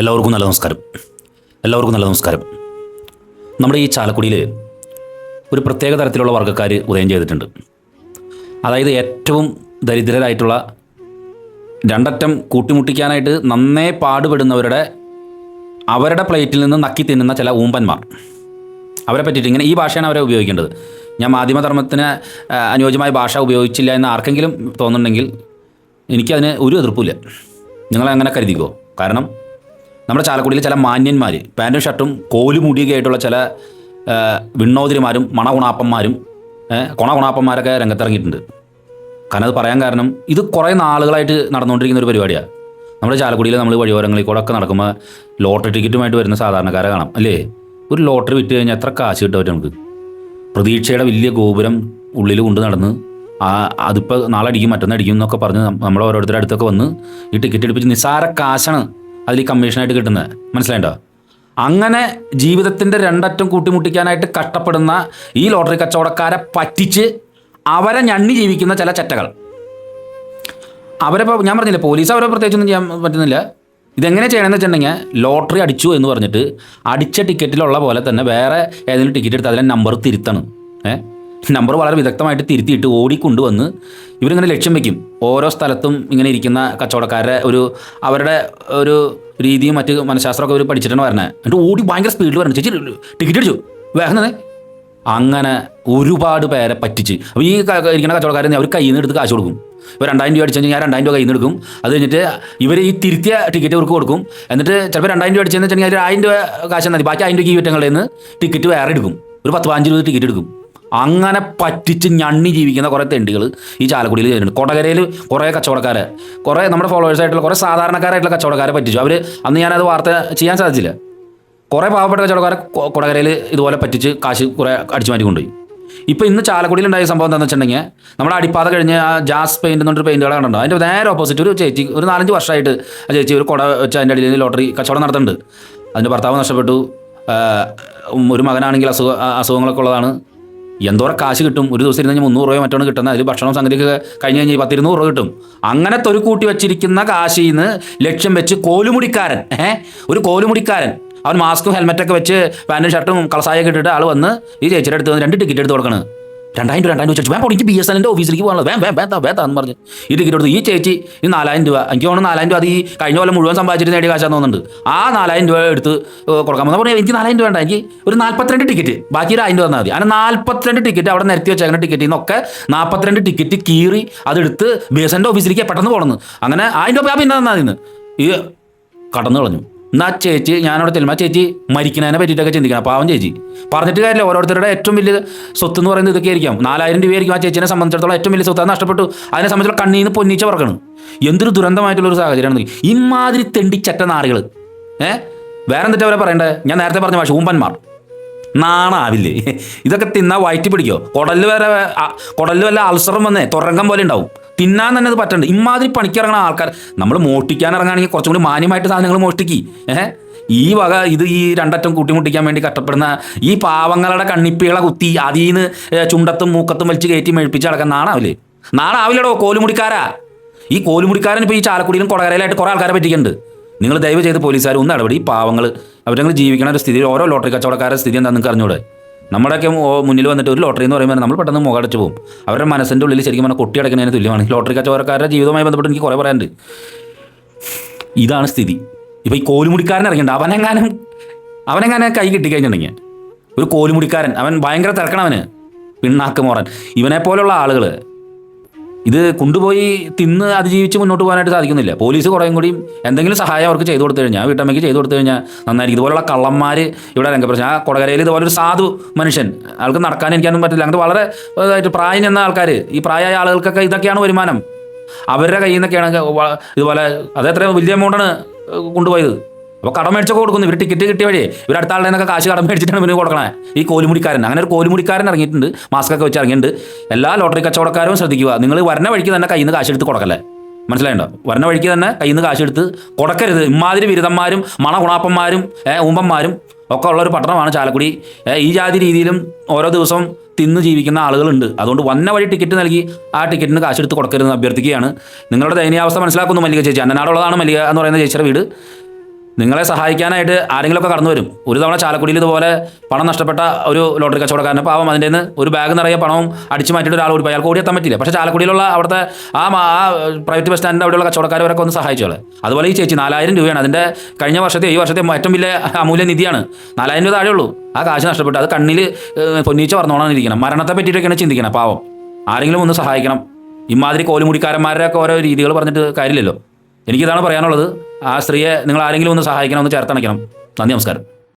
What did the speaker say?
എല്ലാവർക്കും നല്ല നമസ്കാരം. എല്ലാവർക്കും നല്ല നമസ്കാരം. നമ്മുടെ ഈ ചാലക്കുടിയിൽ ഒരു പ്രത്യേക തരത്തിലുള്ള വർഗക്കാർ ഉദയം ചെയ്തിട്ടുണ്ട്. അതായത് ഏറ്റവും ദരിദ്രരായിട്ടുള്ള രണ്ടറ്റം കൂട്ടിമുട്ടിക്കാനായിട്ട് നന്നേ പാടുപെടുന്നവരുടെ അവരുടെ പ്ലേറ്റിൽ നിന്ന് നക്കി തിന്നുന്ന ചില ഊമ്പന്മാർ. അവരെ പറ്റിയിട്ട് ഇങ്ങനെ ഈ ഭാഷയാണ് അവരെ ഉപയോഗിക്കേണ്ടത്. ഞാൻ മാധ്യമധർമ്മത്തിന് അനുയോജ്യമായ ഭാഷ ഉപയോഗിച്ചില്ല എന്ന് ആർക്കെങ്കിലും തോന്നുന്നുണ്ടെങ്കിൽ എനിക്കതിന് ഒരു എതിർപ്പില്ല നിങ്ങളങ്ങനെ കരുതിക്കോ? കാരണം നമ്മുടെ ചാലക്കുടിയിൽ ചില മാന്യന്മാർ പാന്റും ഷർട്ടും കോലുമുടിയൊക്കെ ആയിട്ടുള്ള ചില വിണ്ണോതിരിമാരും മണകുണാപ്പന്മാരും കൊണകുണാപ്പന്മാരൊക്കെ രംഗത്തിറങ്ങിയിട്ടുണ്ട്. കാരണം അത് പറയാൻ കാരണം ഇത് കുറേ നാളുകളായിട്ട് നടന്നുകൊണ്ടിരിക്കുന്ന ഒരു പരിപാടിയാണ് നമ്മുടെ ചാലക്കുടിയിൽ നമ്മൾ വഴിയോരങ്ങളിൽ കൂടെ ഒക്കെ നടക്കുമ്പോൾ ലോട്ടറി ടിക്കറ്റുമായിട്ട് വരുന്ന സാധാരണക്കാരെ കാണാം അല്ലേ? ഒരു ലോട്ടറി വിറ്റ് കഴിഞ്ഞാൽ എത്ര കാശ് കിട്ടും നമുക്ക് പ്രതീക്ഷയുടെ വലിയ ഗോപുരം ഉള്ളിൽ കൊണ്ട് നടന്ന് ആ അതിപ്പോൾ നാളെ അടിക്കും മറ്റൊന്നടിക്കും എന്നൊക്കെ പറഞ്ഞ് നമ്മൾ ഓരോരുത്തരുടെ അടുത്തൊക്കെ വന്ന് ഈ ടിക്കറ്റ് എടുപ്പിച്ച് നിസ്സാര കാശാണ് അതിൽ കമ്മീഷനായിട്ട് കിട്ടുന്നത്. മനസ്സിലായിട്ടോ അങ്ങനെ ജീവിതത്തിന്റെ രണ്ടറ്റം കൂട്ടിമുട്ടിക്കാനായിട്ട് കഷ്ടപ്പെടുന്ന ഈ ലോട്ടറി കച്ചവടക്കാരെ പറ്റിച്ച് അവരെ ഞണ്ണി ജീവിക്കുന്ന ചില ചെറ്റകൾ. അവരെ ഞാൻ പറഞ്ഞില്ല പോലീസ് അവരെ പ്രത്യേകിച്ചൊന്നും ചെയ്യാൻ പറ്റുന്നില്ല. ഇതെങ്ങനെ ചെയ്യണമെന്ന് വെച്ചിട്ടുണ്ടെങ്കിൽ ലോട്ടറി അടിച്ചു എന്ന് പറഞ്ഞിട്ട് അടിച്ച ടിക്കറ്റിലുള്ള പോലെ തന്നെ വേറെ ഏതെങ്കിലും ടിക്കറ്റ് എടുത്ത് അതിലെ നമ്പർ തിരുത്തണം. ഏ? നമ്പർ വളരെ വിദഗ്ധമായിട്ട് തിരുത്തിയിട്ട് ഓടിക്കൊണ്ടുവന്ന് ഇവരിങ്ങനെ ലക്ഷ്യം വെക്കും. ഓരോ സ്ഥലത്തും ഇങ്ങനെ ഇരിക്കുന്ന കച്ചവടക്കാരുടെ ഒരു അവരുടെ ഒരു രീതിയും മറ്റ് മനഃശാസ്ത്രമൊക്കെ അവർ പഠിച്ചിട്ടാണ് വരണേ. എന്നിട്ട് ഓടി ഭയങ്കര സ്പീഡിൽ വരണം. ചേച്ചി ടിക്കറ്റ് അടിച്ചു? വേഗം അങ്ങനെ ഒരുപാട് പേരെ പറ്റിച്ച്. അപ്പോൾ ഈ ഇരിക്കുന്ന കച്ചവടക്കാരെ അവർ കയ്യിൽ നിന്ന് എടുത്ത് കാശ് കൊടുക്കും. ഇപ്പോൾ രണ്ടായിരം രൂപ അടിച്ചു കഴിഞ്ഞാൽ ഞാൻ രണ്ടായിരം രൂപ കയ്യിൽ നിന്ന് എടുക്കും. അത് കഴിഞ്ഞിട്ട് ഇവർ ഈ തിരുത്തിയ ടിക്കറ്റ് ഇവർക്ക് കൊടുക്കും. എന്നിട്ട് ചിലപ്പോൾ രണ്ടായിരം രൂപ അടിച്ചെന്ന് വെച്ചിട്ടുണ്ടെങ്കിൽ അതിൽ ആയിരം രൂപ കാശ് മതി. ബാക്കി ആയിരം രൂപ ഈ വിറ്റങ്ങളിൽ നിന്ന് ടിക്കറ്റ് വേറെ എടുക്കും. ഒരു പത്ത് പതിനഞ്ച് രൂപ ടിക്കറ്റ് എടുക്കും. അങ്ങനെ പറ്റിച്ച് ഞണ്ണി ജീവിക്കുന്ന കുറേ തെണ്ടികൾ ഈ ചാലക്കുടിയിൽ ചെയ്യുന്നുണ്ട് കൊടകരയിൽ കുറേ കച്ചവടക്കാരെ കുറേ നമ്മുടെ ഫോളോവേഴ്സായിട്ടുള്ള കുറേ സാധാരണക്കാരായിട്ടുള്ള കച്ചവടക്കാരെ പറ്റിച്ചു. അവർ അന്ന് ഞാനത് വാർത്ത ചെയ്യാൻ സാധിച്ചില്ല. കുറേ പാവപ്പെട്ട കച്ചവടക്കാരെ കൊടകരയിൽ ഇതുപോലെ പറ്റിച്ച് കാശ് കുറേ അടിച്ചു മാറ്റി കൊണ്ടുപോയി. ഇപ്പോൾ ഇന്ന് ചാലക്കുടിയിൽ ഉണ്ടായ സംഭവം എന്താണെന്ന് വെച്ചിട്ടുണ്ടെങ്കിൽ നമ്മുടെ അടിപ്പാത കഴിഞ്ഞ് ആ ജാസ് പെയിന്റ് എന്നൊരു പെയിന്റുകൾ കണ്ടോ അതിന്റെ നേരെ ഓപ്പോസിറ്റ് ഒരു ചേച്ചി ഒരു നാലഞ്ച് വർഷമായിട്ട് ആ ചേച്ചി ഒരു കുട വെച്ച് അതിന്റെ അടിയിൽ ലോട്ടറി കച്ചവടം നടത്തുന്നുണ്ട്. അതിന്റെ ഭർത്താവ് നഷ്ടപ്പെട്ടു. ഒരു മകനാണെങ്കിൽ അസുഖ അസുഖങ്ങളൊക്കെ ഉള്ളതാണ്. എന്തോരം കാശ് കിട്ടും? ഒരു ദിവസം ഇരുന്ന് മുന്നൂറ് രൂപ മറ്റോണ് കിട്ടുന്ന അതിൽ ഭക്ഷണം സംഗതിയൊക്കെ കഴിഞ്ഞ് കഴിഞ്ഞാൽ പത്തിരുന്നൂറ് രൂപ കിട്ടും. അങ്ങനെ ഒരു കൂട്ടി വെച്ചിരിക്കുന്ന കാശിൽ നിന്ന് ലക്ഷ്യം വെച്ച് കോലുമുടിക്കാരൻ ഏഹ് ഒരു കോലുമുടിക്കാരൻ. അവൻ മാസ്കും ഹെൽമെറ്റൊക്കെ വെച്ച് പാന്റും ഷർട്ടും കളസായൊക്കെ ഇട്ടിട്ട് ആൾ വന്ന് ഈ ചേച്ചിയുടെ അടുത്ത് വന്ന് രണ്ട് ടിക്കറ്റ് എടുത്ത് കൊടുക്കണം. രണ്ടായിരം രൂപ രണ്ടായിരം രൂപ വേം എനിക്ക് ബി എസ് എന്റെ ഓഫീസിലേക്ക് പോകണം വേം വേം വേത്താ വേത്താന്ന് പറഞ്ഞ് ഈ ടിക്കറ്റ് ഈ ചേച്ചി ഈ നാലായിരം രൂപ എനിക്ക് തോന്നുന്നു നാലായിരം രൂപ അത് ഈ കഴിഞ്ഞ പോലെ മുഴുവൻ സമ്പാദിച്ചിട്ട് നേടിയ കാശാന്ന് തോന്നുന്നുണ്ട്. ആ നാലായിരം രൂപ എടുത്ത് കൊടുക്കാൻ പോകുന്ന. പറഞ്ഞാൽ എനിക്ക് നാലായിരം രൂപ വേണ്ട എനിക്ക് ഒരു നാൽപ്പത്തിരണ്ട് ടിക്കറ്റ് ബാക്കി ഒരു ആയിരം രൂപ തന്നാൽ മതി. അങ്ങനെ നാൽപ്പത്തിരണ്ട് ടിക്കറ്റ് അവിടെ നിരത്തി വെച്ചേക്കുന്ന ടിക്കറ്റിൽ നിന്നൊക്കെ നാൽപ്പത്തിരണ്ട് ടിക്കറ്റ് കീറി അതെടുത്ത് ബി എസ് എന്റെ ഓഫീസിലേക്ക് പെട്ടെന്ന് പോകണമെന്ന്. അങ്ങനെ ആയിരം രൂപ പിന്നെ തന്നാൽ മതി ഈ കടന്നു കളഞ്ഞു. എന്നാ ചേച്ചി ഞാനവിടെ ആ ചേച്ചി മരിക്കുന്നതിനെ പറ്റിയിട്ടൊക്കെ ചിന്തിക്കണം. പാവം ചേച്ചി. പറഞ്ഞിട്ട് കാര്യമില്ല. ഓരോരുത്തരുടെ ഏറ്റവും വലിയ സ്വത്ത് എന്ന് പറയുന്നത് ഇതൊക്കെ ആയിരിക്കും നാലായിരം രൂപയായിരിക്കും ആ ചേച്ചിനെ സംബന്ധിച്ചിടത്തോളം ഏറ്റവും വലിയ സ്വത്ത്. നഷ്ടപ്പെട്ടു. അതിനെ സംബന്ധിച്ചുള്ള നിന്ന് പൊന്നിച്ച പറക്കണം എന്തൊരു ദുരന്തമായിട്ടുള്ള ഒരു സാഹചര്യമാണ് ഇമാതിരി തെണ്ടിച്ചറ്റ നാറുകൾ ഏഹ് വേറെ എന്നിട്ട് അവരെ പറയണ്ടേ? ഞാൻ നേരത്തെ പറഞ്ഞ ഭാഷ ഊമ്പന്മാർ. നാണാവില്ലേ? ഇതൊക്കെ തിന്നാ വയറ്റി പിടിക്കോ? കുടലിൽ വരെ കുടലിൽ വല്ല അൾസറും വന്നേ തുറങ്കം പോലെ ഉണ്ടാവും. തിന്നാൻ തന്നെ അത് പറ്റണ്ട്. ഇമാതിരി പണിക്കിറങ്ങണ ആൾക്കാർ. നമ്മൾ മോഷ്ടിക്കാൻ ഇറങ്ങുകയാണെങ്കിൽ കുറച്ചും കൂടി മാന്യമായിട്ട് സാധനങ്ങൾ മോഷ്ടിക്കി. ഏഹ്? ഈ വക ഇത് ഈ രണ്ടറ്റം കൂട്ടിമുട്ടിക്കാൻ വേണ്ടി കഷ്ടപ്പെടുന്ന ഈ പാവങ്ങളുടെ കണ്ണിപ്പികളെ കുത്തി അതിൽ നിന്ന് ചുണ്ടത്തും മൂക്കത്തും വലിച്ച് കയറ്റി മെഴിപ്പിച്ച് നടക്കാൻ നാണാവില്ലേ? നാണാവില്ലടോ കോലുമുടിക്കാരാ. ഈ കോലുമുടിക്കാരൻ ഇപ്പോൾ ഈ ചാലക്കുടിയിലും കൊടകരയിലായിട്ട് കുറേ ആൾക്കാരെ പറ്റിക്കുന്നുണ്ട് നിങ്ങൾ ദയവ് ചെയ്ത് പോലീസുകാർ ഒന്ന് ഇടപെടി. പാവങ്ങൾ അവരങ്ങൾ ജീവിക്കണ ഒരു സ്ഥിതി ഓരോ ലോട്ടറി കച്ചവടക്കാരുടെ സ്ഥിതി എന്താ നിങ്ങൾക്ക് അറിഞ്ഞൂടെ? നമ്മുടെയൊക്കെ മുന്നിൽ വന്നിട്ട് ഒരു ലോട്ടറി എന്ന് പറയുമ്പോൾ നമ്മൾ പെട്ടെന്ന് മുഖടച്ച് പോകും. അവരുടെ മനസ്സിന്റെ ഉള്ളിൽ ശരിക്കും പറഞ്ഞാൽ കൊട്ടി അടക്കുന്നതിന് തുല്യമാണ്. ലോട്ടറി കച്ചവടക്കാരുടെ ജീവിതമായി ബന്ധപ്പെട്ട് എനിക്ക് കുറേ പറയാനുണ്ട്. ഇതാണ് സ്ഥിതി. ഇപ്പോൾ ഈ കോലുമുടിക്കാരൻ ഇറങ്ങിയിട്ടുണ്ട്. അവനെങ്ങാനും അവനെങ്ങാനും കൈ കിട്ടിക്കഴിഞ്ഞിട്ടുണ്ടെങ്കിൽ ഒരു കോലുമുടിക്കാരൻ അവൻ ഭയങ്കര തിരക്കണവന് പിണ്ണാക്ക് മോറൻ. ഇവനെ പോലുള്ള ആളുകൾ ഇത് കൊണ്ടുപോയി തിന്ന് അതിജീവിച്ച് മുന്നോട്ട് പോകാനായിട്ട് സാധിക്കുന്നില്ല. പോലീസ് കുറേയും കൂടിയും എന്തെങ്കിലും സഹായം അവർക്ക് ചെയ്തു കൊടുത്തു കഴിഞ്ഞാൽ വീട്ടമ്മയ്ക്ക് ചെയ്തു കൊടുത്തു കഴിഞ്ഞാൽ നന്നായിരിക്കും. ഇതുപോലുള്ള കള്ളന്മാർ ഇവിടെ രംഗപ്രശ്നം ആ കൊടകരയിൽ ഇതുപോലെ ഒരു സാധു മനുഷ്യൻ ആൾക്ക് നടക്കാൻ എനിക്കൊന്നും പറ്റില്ല. അങ്ങനത്തെ വളരെ പ്രായം ചെന്ന ആൾക്കാർ ഈ പ്രായമായ ആളുകൾക്കൊക്കെ ഇതൊക്കെയാണ് വരുമാനം. അവരുടെ കയ്യിൽ നിന്നൊക്കെയാണ് ഇതുപോലെ അത് എത്ര വലിയ എമൗണ്ടാണ് കൊണ്ടുപോയത്. അപ്പോൾ കടം മേടിച്ചൊക്കെ കൊടുക്കുന്നു. ഇവർ ടിക്കറ്റ് കിട്ടിയ വഴി ഇവർ അടുത്ത ആളുടെ നിന്നൊക്കെ കാശ് കടം മേടിച്ചിട്ടാണ് പിന്നെ കൊടുക്കണേ. ഈ കോലുമുടിക്കാരൻ. അങ്ങനെ ഒരു കോലുമുടിക്കാരൻ ഇറങ്ങിയിട്ടുണ്ട്. മാസ്ക് ഒക്കെ വെച്ച് ഇറങ്ങിയിട്ടുണ്ട്. എല്ലാ ലോട്ടറി കച്ചവടക്കാരും ശ്രദ്ധിക്കുക. നിങ്ങൾ വരണ വഴിക്ക് തന്നെ കയ്യിൽ നിന്ന് കാശ് എടുത്ത് കൊടുക്കല്ലേ? മനസ്സിലായിണ്ടോ? വരണ വഴിക്ക് തന്നെ കയ്യിൽ നിന്ന് കാശ് എടുത്ത് കൊടുക്കരുത്. ഇമാതിരി ബിരുദന്മാരും മണഗുണാപ്പന്മാരും ഊമ്പന്മാരും ഒക്കെ ഉള്ള ഒരു പട്ടണമാണ് ചാലക്കുടി. ഈ ജാതി രീതിയിലും ഓരോ ദിവസം തിന്ന് ജീവിക്കുന്ന ആളുകളുണ്ട്. അതുകൊണ്ട് വന്ന വഴി ടിക്കറ്റ് നൽകി ആ ടിക്കറ്റിന് കാശെടുത്ത് കൊടുക്കരുതെന്ന് അഭ്യർത്ഥിക്കുകയാണ്. നിങ്ങളുടെ ദയനീയാവസ്ഥ മനസ്സിലാക്കുന്നു മല്ലിക ചേച്ചി. അന്നനാടുള്ളതാണ് മല്ലിക എന്ന് പറയുന്ന ചേച്ചിയുടെ വീട്. നിങ്ങളെ സഹായിക്കാനായിട്ട് ആരെങ്കിലുമൊക്കെ കടന്നു വരും ഒരു തവണ ചാലക്കുടിയിൽ ഇതുപോലെ പണം നഷ്ടപ്പെട്ട ഒരു ലോട്ടറി കച്ചവടക്കാരന് പാവം അതിന്റെ നിന്ന് ഒരു ബാഗ് നിറയെ പണവും അടിച്ചു മാറ്റിയിട്ട് ഒരാൾ ഓടി പോയി അയാൾക്ക് ഓടിയെത്താൻ പറ്റില്ല പക്ഷേ ചാലക്കുടിയിലുള്ള അവിടുത്തെ ആ പ്രൈവറ്റ് ബസ് സ്റ്റാൻഡിന്റെ അവിടെയുള്ള കച്ചവടക്കാരവരൊക്കെ ഒന്ന് സഹായിച്ചോളെ അതുപോലെ ഈ ചേച്ചി നാലായിരം രൂപയാണ്. അതിന്റെ കഴിഞ്ഞ വർഷത്തെ ഈ വർഷത്തെ ഏറ്റവും വലിയ അമൂല്യ നിധിയാണ്. നാലായിരം രൂപ താഴെ ഉള്ളൂ ആ കാശ് നഷ്ടപ്പെട്ടു. അത് കണ്ണിൽ പൊന്നീച്ച പറഞ്ഞോളാൻ ഇരിക്കണം മരണത്തെ പറ്റിയിട്ടൊക്കെയാണ് ചിന്തിക്കണം പാവം. ആരെങ്കിലും ഒന്ന് സഹായിക്കണം. ഇമാതിരി കോലുമുടിക്കാരന്മാരുടെ ഒക്കെ ഓരോ രീതികൾ പറഞ്ഞിട്ട് കാര്യമില്ലല്ലോ. എനിക്കിതാണ് പറയാനുള്ളത്. ആ സ്ത്രീയെ നിങ്ങൾ ആരെങ്കിലും ഒന്ന് സഹായിക്കണം ഒന്ന് ചേർത്തണയ്ക്കണം. നന്ദി നമസ്കാരം.